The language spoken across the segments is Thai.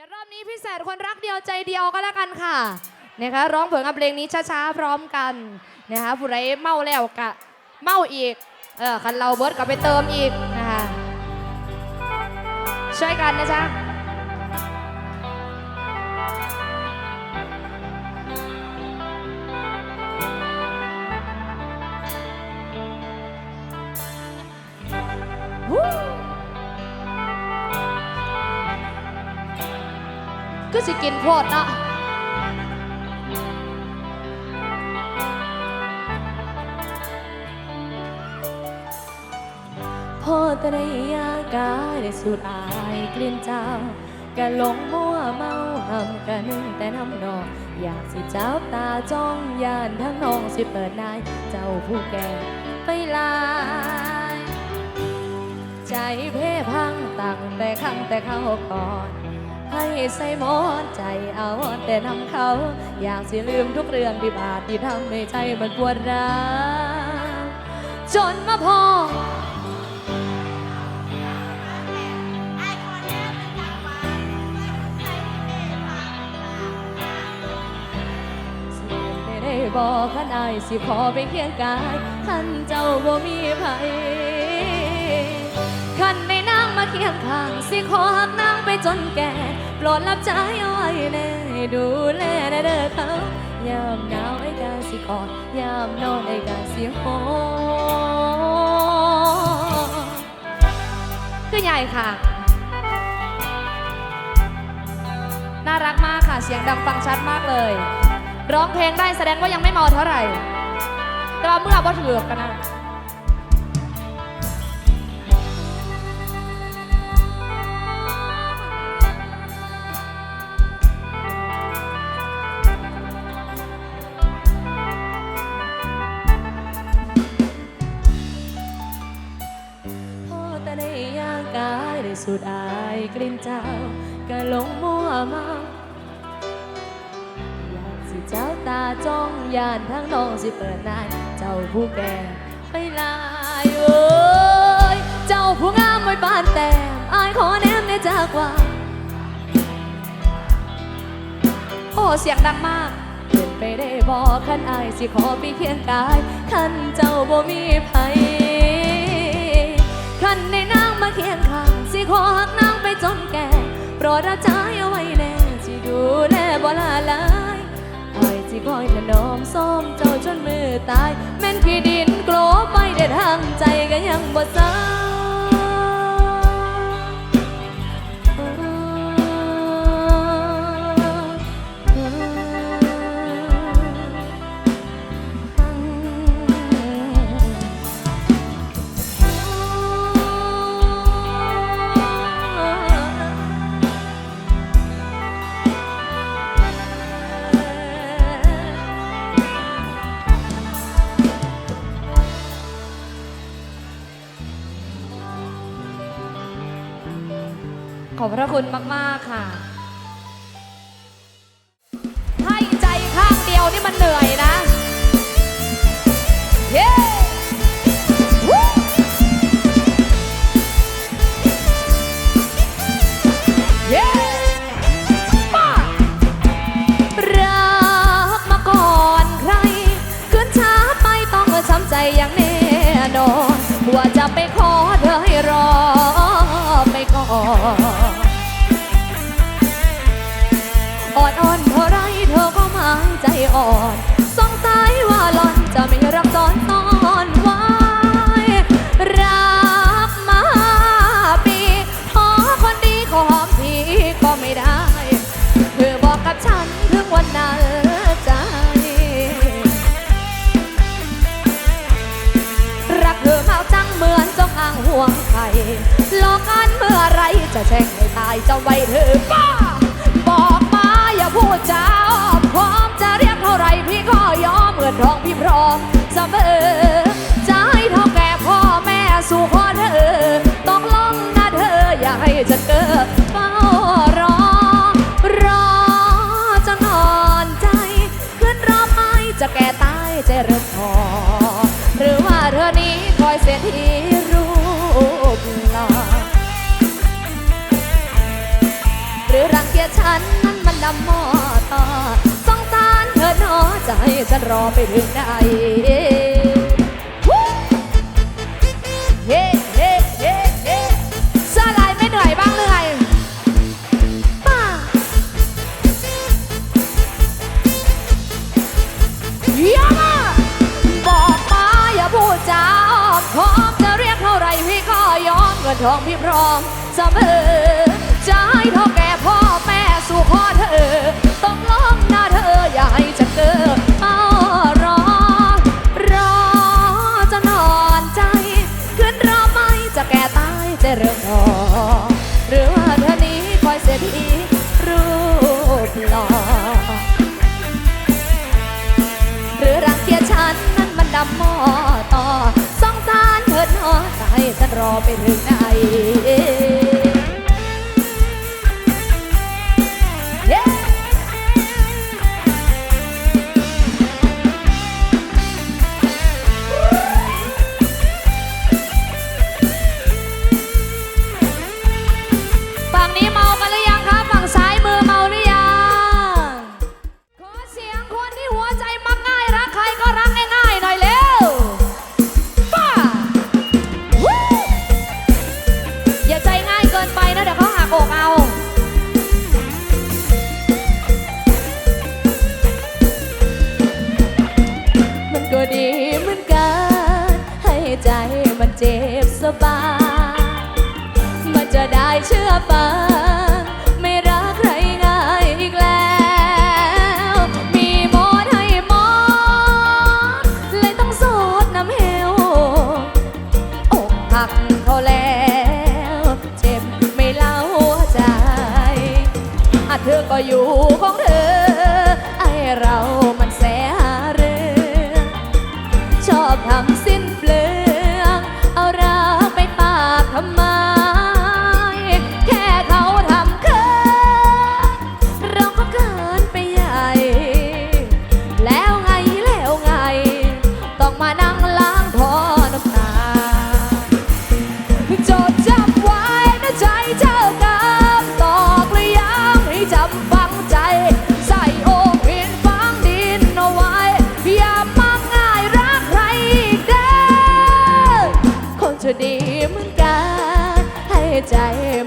ดี๋ยวรอบนี้พิเศษคนรักเดียวใจเดียวก็แล้วกันค่ะนะคะร้องเพลงกับเพลงนี้ช้าๆพร้อมกันนะคะผู้ไรเมาแล้วกะเมาอีกเออคันเราเบิร์ดก็ไปเติมอีกนะคะช่วยกันนะจ๊ะ ก็สิกินโพดเนาะพอตระยากาได้สูดอายกลิ่นเจ้ากะหลงมัวเมาหำกะนึ่งแต่น้ำนองอยากสิเจ้าตาจ้องยานทั้งน้องสิเปิดนายเจ้าผู้แก่ไปลายใจเพ่พังตั้งแต่ครั้งแต่เข้าก่อน ให้ใส่หมอนใจเอาแต่นำเขา อยากสิลืมทุกเรื่องที่บาดที่ทำให้ใจมันปวดร้าวจนมาพอสิไม่ได้บอกขันอายสิขอไปเคียงกายขันเจ้าบ่มีไผขันในนางมาเคียงข้าง สิขอหักนางไปจนแก่ โปรดรับใจอาไว้แน่ดูแลแน่เด้อเขายามหนาวไอ้กาสิกอดยามนอนไอ้กาสิหอมคือใหญ่ค่ะ น่ารักมากค่ะ เสียงดังฟังชัดมากเลย ร้องเพลงได้แสดงว่ายังไม่เมาเท่าไหร่ แต่ว่าเมื่อบ่ถือกันนะ สูดอายกลิ่นเจ้ากะหลงมัวเมาอยากสิเจ้าตาจ้องยานทั้งน้องสิเปิดนายเจ้าผู้แก่ไปลายเอ้ยเจ้าผู้งามไม่ปานแต้มอายขอแนมในจากว่าโอ้เสียงดังมากเป็นไปได้บอกขันอายสิขอไปเคียงกายขันเจ้าบ่มีไผขันในนางมาเคียง ขอหักนางไปจนแก่โปรดรับใจเอาไว้แน่ที่ดูแลบ่ลาลายอายสิคอยถนอมส้มเจ้าจนมือตาย แม่นขี้ดินโกลบไปได้ทางใจก็ยังบ่ซ้า ขอบพระคุณมาก ๆ ค่ะ ให้ใจข้างเดียวนี่มันเหนื่อยนะ เย้วู้เย้ป้ารักมาก่อนใคร ขึ้นช้าไปต้องช้ำใจอย่างน่น อ่อนสงสัยว่าหล่อนจะไม่รักตอนตอนไว้รักมาปีขอคนดีขอหอมทีก็ไม่ได้ เธอบอกกับฉันถึงวันนั้นใจรักเธอมากจังเหมือนจงอางห่วงใครหลอกกันเมื่อไรจะแช่งให้ตายจะไว้เธอบ้าบอกมาอย่าพูดจา สู่ขอเธอต้องลองนะเธออย่าให้ฉันเกิดเฝ้ารอ รอจะนอนใจ ขึ้นรอไมจะแก่ตายจะเริ่มพอ หรือว่าเธอนี้คอยเสียทีรูปหล่อหรือรังเกียจฉันนั้นมันดำมอต่อสงตาเธอนอจให้ฉันรอไปถึงไหน ทองพี่พร้อมเสมอ รอไปถึงไหน ธอก็อยู่ของเธอไอเรา จ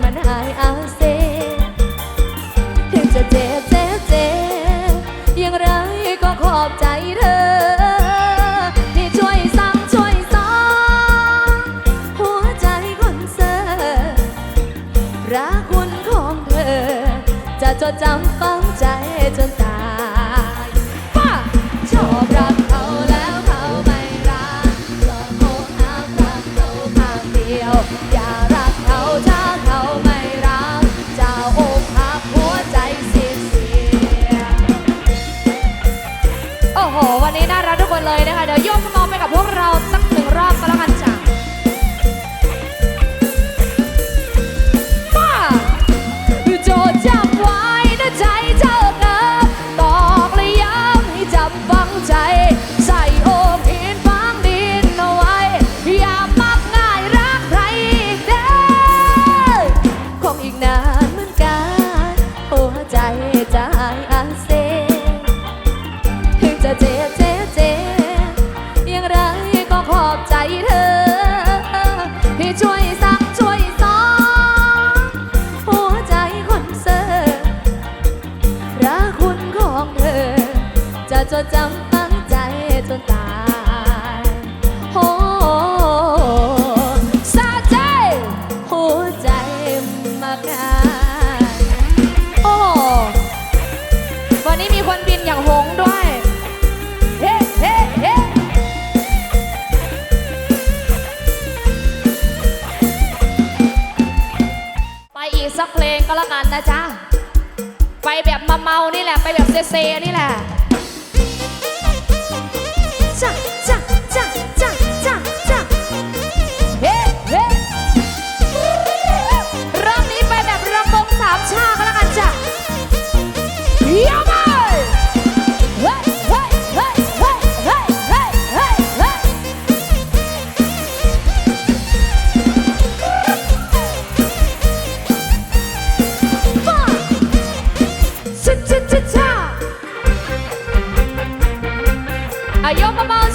มันหายอาเซ ถึงจะเจ็บเจ็บเจ็บยังไรก็ขอบใจเธอ ที่ช่วยสั่งช่วยสอนหัวใจคนเซอรักคุของเธอ จะจดจำฝังใจจนตาย พวกเราตั้ง จดจำตั้งใจจนตายโอ้สาใจหัวใจมากนายโอ้วันนี้มีคนบินอย่างหงด้วย เฮ้เฮ้เฮ้ไปอีกสักเพลงก็แล้วกันนะจ๊ะ ไปแบบมาเมานี่แหละ ไปแบบเซเซนี่แหละ Tchau!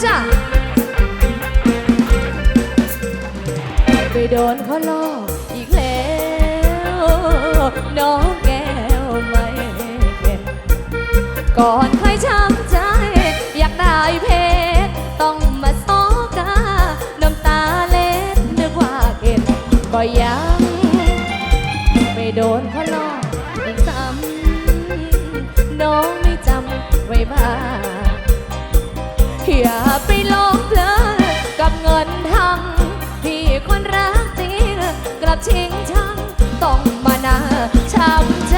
จ้ะไปโดนเขาลอกอีกแล้วน้องแก้วไม่เก็ดก่อนใครช้ำใจ อยากได้เพชรต้องมาซ้อกาน้ำตาเล็ดนึกว่าเข็ดก็ยังไปโดนเขาลอกอีกซ้ำน้องไม่จำไว้บ้าง อย่าไปหลงเพลินกับเงินทั้งที่คนรักจริงกลับชิงชังต้องมานาช้ำใจ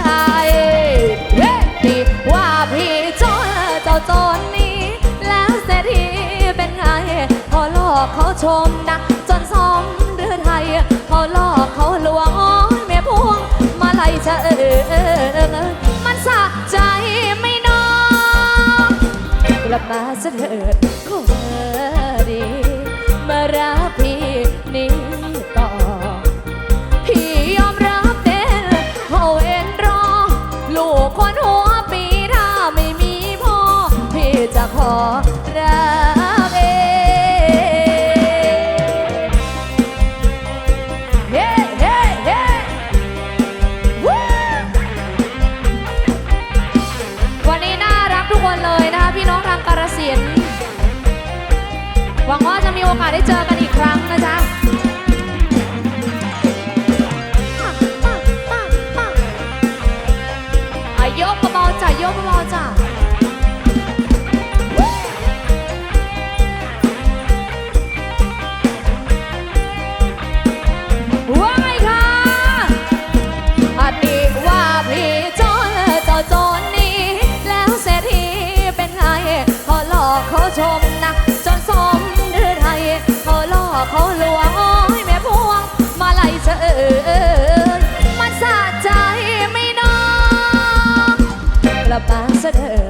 เฮ้ดีว่าพี่จรเจ้าจรนี้ แล้วเศรษฐีเป็นไงพอหลอกเขาชมนะ จนสมเรือไทยพอหลอกเขาลวงอ้อยแม่พวงมาไล่จะเออ ลับมาซะเถิดคง จะมีโอกาสได้เจอกันอีกครั้งนะจ๊ะอะยกเบาๆจ้ะยกเบาๆจ้ะ วงโอ้ยแม่พวง มาไล่เชยมันสะใจไม่น้องกลับมาเสด็จ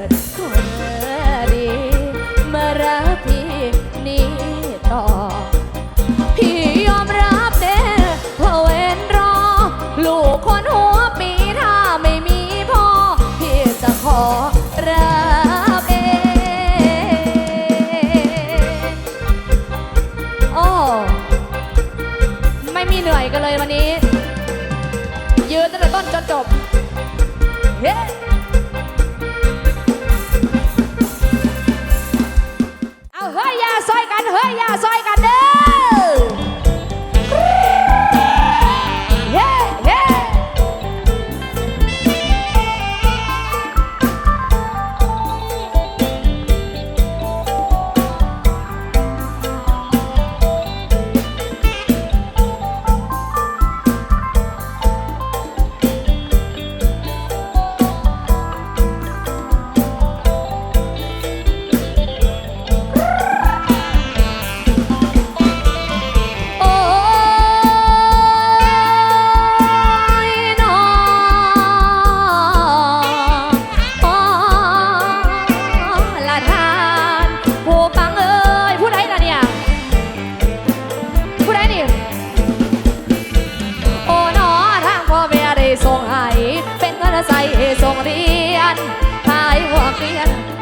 ม่มีเหนื่อยกันเลยวันนี้ ยืนตั้งแต่ต้นจนจบ เฮ้เอาเฮ้ยอย่าซอยกัน เฮ้ยอย่าซอยกันเด้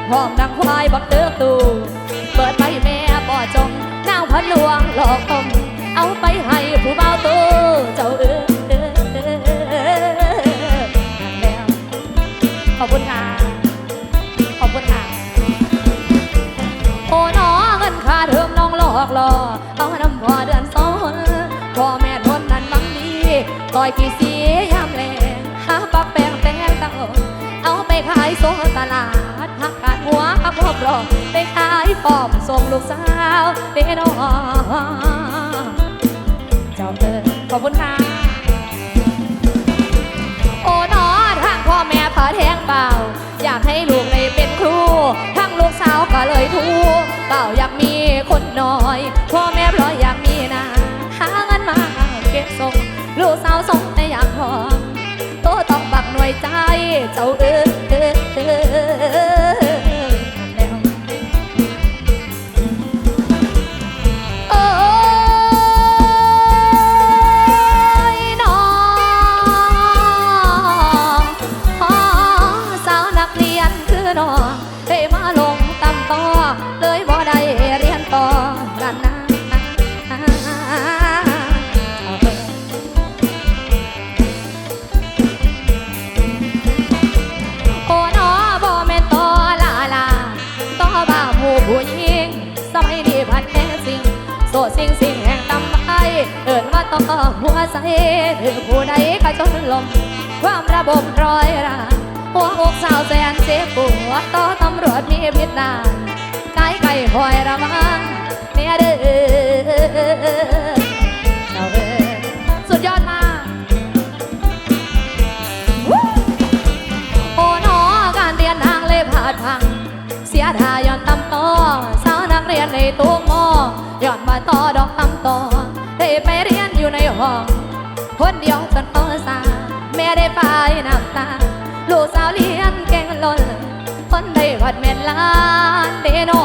หอมดังควายบักเดือกตูเปิดไปแม่บ่จงนางพันหลวงหลอกอมเอาไปให้ผู้เบาตูเจ้าเอ้ยแล้วขอบคุณค่ะ ขอบคุณค่ะ โอ้หนองเงินค่าเทอมน้องหลอกหล่อเอาน้ำพอเดือนสองพ่อแม่ทนนั้นบังดีต่อยกี่สียามแรงหาปักแปงแตงตั้งเอาไปขายส่งตลาด รองไปขายปอบส่งลูกสาวเด้นอเจ้าเออขอบคุณค่ะ โอ้นอทางพ่อแม่พาแทงเปล่า อยากให้ลูกได้เป็นครูทั้งลูกสาวก็เลยทูเปล่าอยากมีคนน้อย พ่อแม่พลอยอยากมีนาหาเงินมาเก็บส่งลูกสาวส่งแต่อยากหอโตต้องบักหน่วยใจเจ้าเออ ผู้ผู้หญิงสมัยนี้พันแห่งสิ่งโสสิ่งสิ่งแห่งตำไปเอินว่าต้องหัวใสถึงผู้ใดก็จนลม ความระบบร้อยราหัวอกสาวแสนเจ็บปวดต่อตำรวจมีพิษนานกายไก่หอยระวังเนี่ยเด้อสุดยอดมาโอ้หนอการเรียนางเลยผ่ดพัง สียดาย้อนตำต่อสาวนักเรียนในตู้มอย้อนมาต่อดอกตำต่อได้ไปเรียนอยู่ในห้อง คนเดียวจนปสาแม่ได้ไปน้ำตา ลูกสาวเรียนเก่งล้นคนได้วัดเมล้านเดนอ